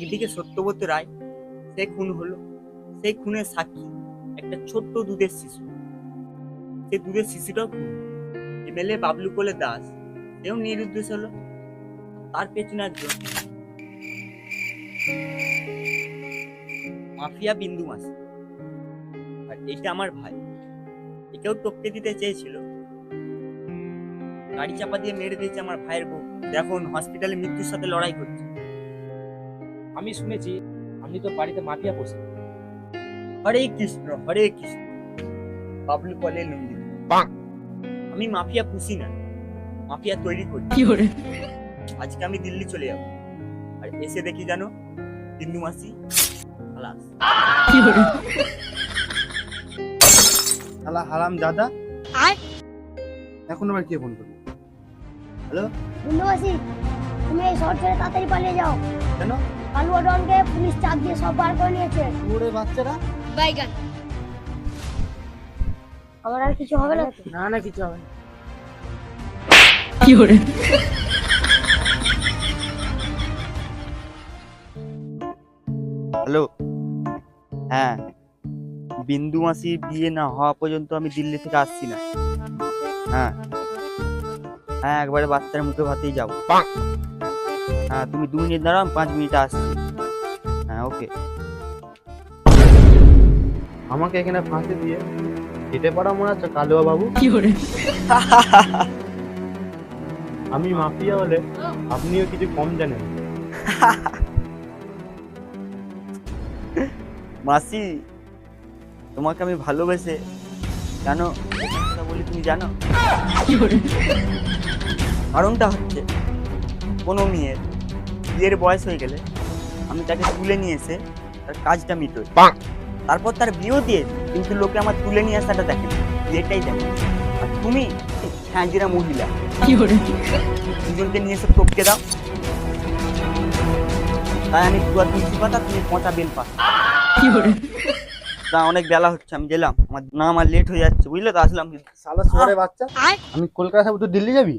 এদিকে সত্যব্রত রায় সে খুন হলো, সেই খুনের সাক্ষী একটা ছোট্ট দুধের শিশু। সে দুধের শিশুটাও খুন। এমএলএ বাবলু কোলে দাস, সেও নিরুদ্দেশ হলো। তার পেছনে একজন মাফিয়া বিন্দু মাসি। আর এটা আমার ভাই। একেও টপকে দিতে চেয়েছিল। গাড়ি চাপা দিয়ে মেরে দিয়েছে আমার ভাইয়ের বউ। এখন হসপিটালে মৃত্যুর সাথে লড়াই করছে। আমি শুনেছি আপনি তো বাড়িতে মাফিয়া পোষেন হরে কৃষ্ণ হরে কৃষ্ণ। বাবলু কলে নন্দিত আমি মাফিয়া পুষি না মাফিয়া তৈরি করি। আজকে আমি দিল্লি চলে যাব। আর এসে দেখি জানো বিন্দু মাসি খালাস। শালা হারাম দাদা। এখন আবার কে ফোন করল হ্যালো বন্ধুবাসী তুমি এই শহর ছেড়ে তাড়াতাড়ি পালিয়ে যাও। কেন? কালুয়া ডনকে পুলিশ চাপ দিয়ে সব বার করে নিয়েছে। ওরে বাচ্চারা? বাইগান। আমার আর কিছু হবে না? না না কিছু হবে না। হ্যালো। হ্যাঁ। বিন্দু মাসির বিয়ে না হওয়া পর্যন্ত আমি দিল্লি থেকে আসছি না। হ্যাঁ। হ্যাঁ একবারে বাচ্চার মুখে ভাতেই যাব। হ্যাঁ তুমি দু মিনিট দাঁড়াও আমি পাঁচ মিনিটে আসছি। হ্যাঁ ওকে। আমাকে এখানে ফাঁসি দিয়ে যেতে পারা মনে হচ্ছে কালুয়া বাবু আমি মাফিয়া হলে আপনিও কিছু কম জানেন। মাসি তোমাকে আমি ভালোবেসে জানো বলি তুমি জানো? কারণটা হচ্ছে কোনো মেয়ের বিয়ের বয়স হয়ে গেলে আমি তাকে তুলে নিয়ে এসে তার কাজটা মিটোই। তারপর তার বিয়েও দিয়ে কিন্তু লোকে আমার তুলে নিয়ে আসাটা দেখে। বিয়েটাই দেখে আর তুমি হ্যাঁজিরা মহিলা। দুজনকে নিয়ে এসে টপকে দাও। তাই আমি দুয়ার তুলসী পাতা তুমি পচা বেল পাতা তা অনেক বেলা হচ্ছে আমি গেলাম। আমার না আমার লেট হয়ে যাচ্ছে বুঝলে? তো আসলাম শালা শহরে বাচ্চা। আমি কলকাতা যাব তুই দিল্লি যাবি?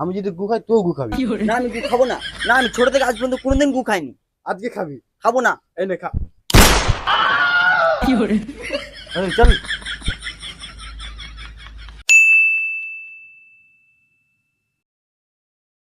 আমি যদি গু খাই তুইও গু খাবি। না আমি গু খাব না। না আমি ছোট থেকে আজ পর্যন্ত কোনোদিন গু খাইনি। আজকে খাবি। খাব না। এই নে খা। কি চল।